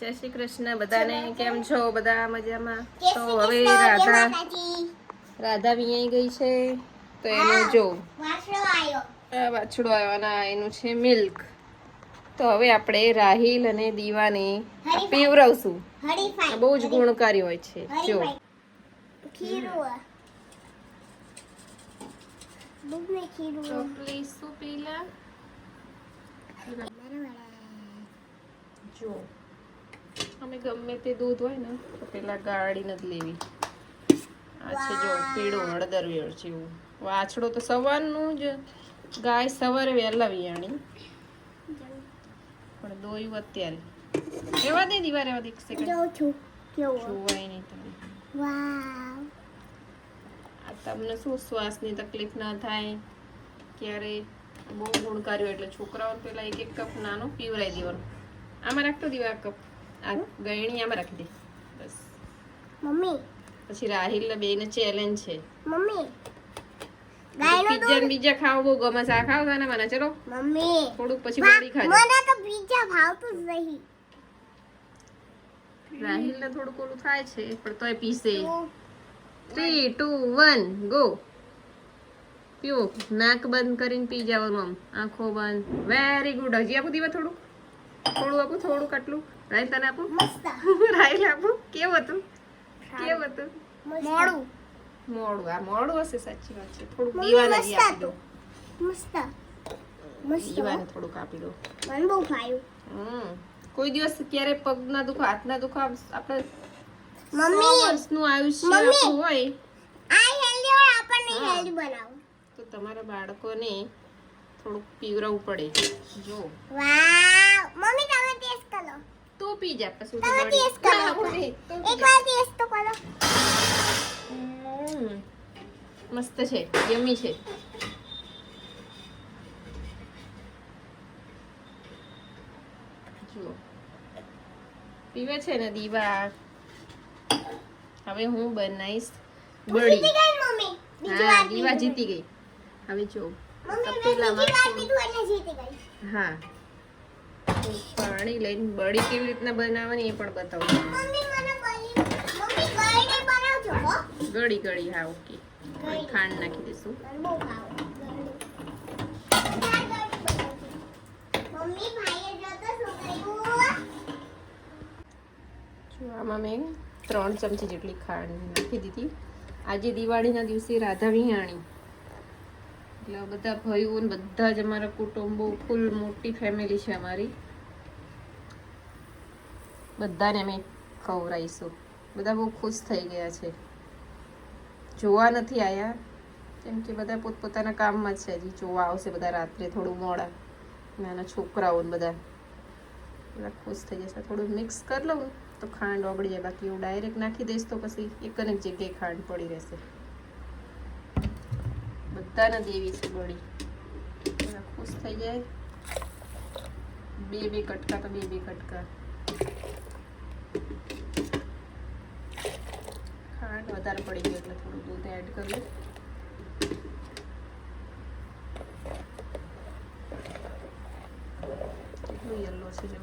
જય શ્રી કૃષ્ણ. બધાને કેમ છો? બધા મજામાં? તો હવે રાધા. રાધા વિયાઈ ગઈ છે. તો એનું જો વાસણો આયો. આ વાછડો આવ્યો એનું છે મિલ્ક. તો હવે આપણે રાહિલ અને દીવાને પીવરાવશું. બહુ જ ગુણકારી હોય છે. જો. પ્લીઝ શું પીલા જો. અમે ગમે તે દૂધ હોય ને તો પેલા ગાળી નથી લેવી. આ છે જો પીળું હળદર વેળ જેવું વાછડો તો સવારનું જ ગાય સવારે વહેલા વિયાણી. પણ દોયું અત્યારે. એવા દે દીવા રેવા દે એક સેકન્ડ જોઉં છું. કેવો? જોવાય નહીં તમે વાવ. આ તમને શું શ્વાસની તકલીફ ના થાય? ક્યારે? બહુ ગુણકારી હોય એટલે છોકરાઓને પેલા એક એક કપ નાનો પીવરાઈ દેવાનો. આમાં રાખતો દીવા કપ. આ ગયણી આમાં રાખી દે. બસ. મમ્મી. પછી રાહિલ બેન ચેલેન્જ છે. મમ્મી. પિઝા બીજા ખાવ બહુ ગમે છે. આ ખાવ ને મને ચલો. મમ્મી. થોડુંક પછી બોડી ખાજો. મને તો પીઝા ભાવતું જ નહીં. રાહિલ ને થાય છે પણ તોય પીસે. હું- થ્રી ટુ વન ગો પીવો. નાક બંધ કરીને પી જવાનું આમ. આંખો બંધ. વેરી ગુડ હજી આપું દીવા થોડું થોડું આપું થોડું કેટલું રાહિલ તને આપું? મસ્ત. આપું. કેવું હતું? કેવું હતું? મોડું. મોડું. આ મોડું હશે સાચી વાત છે. થોડું દીવાને મસ્ત આપી દો. મસ્ત. મસ્ત. દીવાને થોડુંક આપી દો. મને બહુ હમ. કોઈ દિવસ ક્યારે પગના દુખો હાથના દુખો આપણે મમ્મી. વર્ષનું આયુષ્ય મમ્મી. હોય. આ હેલ્ધી હોય આપણને હેલ્ધી બનાવો. તો તમારા બાળકોને થોડુંક પીવરાવવું પડે જો વાવ મમ્મી તમે ટેસ્ટ કરો તું પી જા પછી તમે તું taste વળી- કરો. હા, વળી, તું પી એક જા. વાર ટેસ્ટ તો કરો હમ. મસ્ત છે યમી છે જુઓ પીવે છે ને દીવા હવે હું બનાવીશ તું બળી જીતી ગઈ મમ્મી? બીજી હા વાર દીવા પીધું. જીતી ગઈ. હવે જો. હા. પાણી લઈને બળી કેવી રીતના બનાવવાની એ પણ બતાવું. ગળે ગળી હા ઓકે. ખાંડ નાખી દઈશું. આમાં મેં ત્રણ ચમચી જેટલી ખાંડ નાખી દીધી. આજે દિવાળીના દિવસે રાધા વિહાણી એટલે બધા ભાઈઓ ને બધા જ અમારા કુટુંબો ફૂલ મોટી ફેમિલી છે અમારી. બધાને અમે ખવડાવીશું બધા બહુ ખુશ થઈ ગયા છે. જોવા નથી આવ્યા કેમ કે બધા પોતપોતાના કામમાં છે હજી. જોવા આવશે બધા રાત્રે થોડું મોડા. નાના છોકરાઓ બધા. બધા ખુશ થઈ જશે થોડું મિક્સ કરી લઉં તો ખાંડ ઓગળી જાય. બાકી હું ડાયરેક્ટ નાખી દઈશ તો પછી એક જ જગ્યાએ ખાંડ પડી રહેશે. બધાને દેવી છે બધા ખુશ થઈ જાય. બે બે કટકા તો બે બે કટકા. ખાંડ વધારે પડી ગયો એટલે થોડું દૂધ એડ કર્યું. યલો છે જો.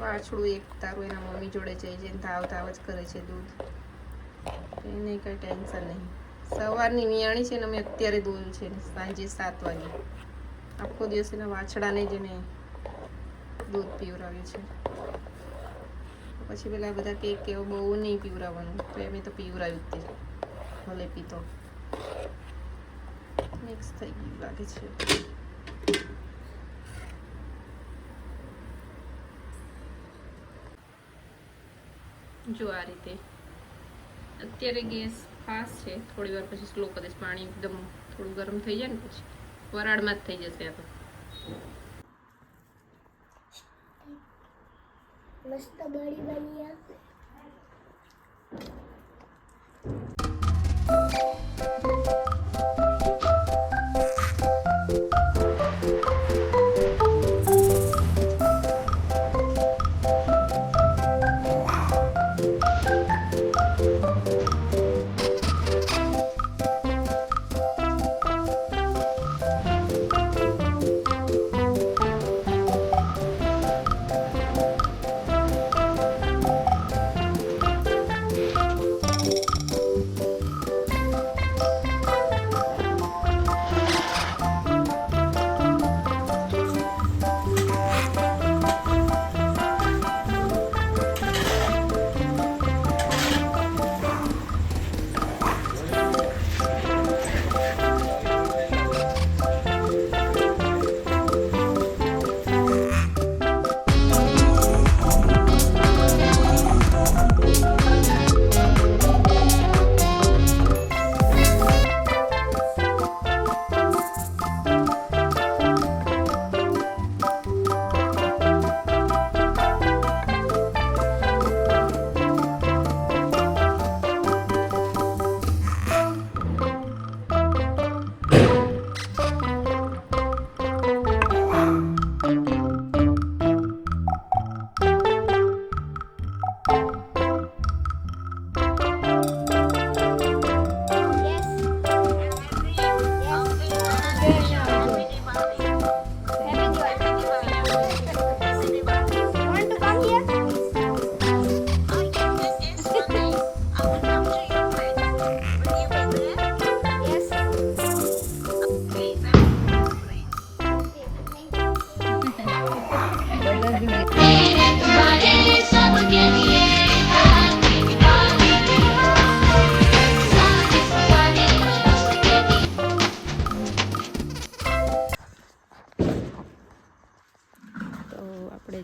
વાછડું એક તારું એના મમ્મી જોડે જઈ જઈને તાવ તાવ જ કરે છે દૂધ. એને કઈ ટેન્શન નહીં. સવારની વિયાણી છે ને અમે અત્યારે દોયું છે સાંજે સાત વાગે. આખો દિવસ એના વાછડાને જ એને દૂધ પીવરાવ્યું છે. પછી પેલા બધા કેક કેવો બહુ નહીં પીવરાવવાનું, તો એમ તો પીવરાવ્યું જ તે. ભલે પીતો. મિક્સ થઈ ગયું લાગે છે. જો આ રીતે. અત્યારે ગેસ ફાસ્ટ છે. થોડી વાર પછી સ્લો કરીશ, પાણી એકદમ થોડું ગરમ થઈ જાય ને પછી. વરાળમાં જ થઈ જશે આ તો. મસ્ત બળી બની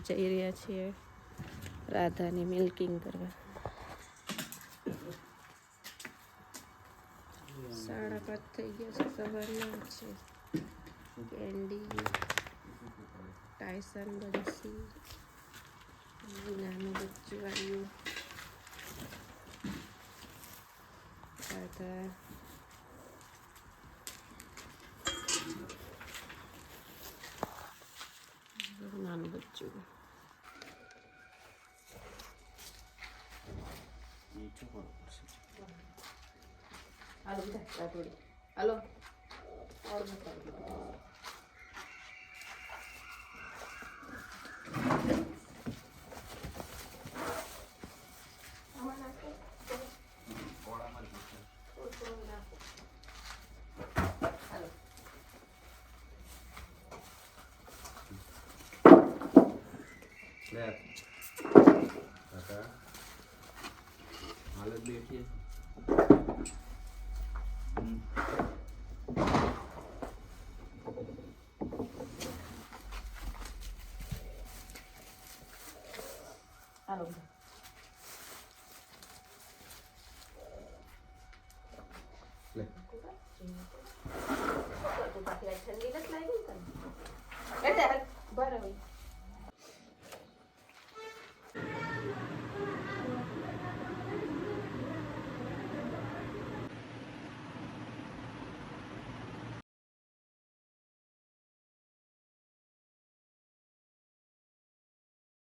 જઈ રહ્યા છીએ રાધાની મિલ્કિંગ કરવા. સાડા પાંચ થઈ ગયા છે, સવારના છે. કેન્ડી ટાયસન બંસી નાનું બચ્ચું આવ્યું રાધા નાનું બચ્ચું હાલો બધા રાતોડી હાલો. ઓર બતાવી લે. કાકા. હાલત બેઠી હમ. હાલો બધા લે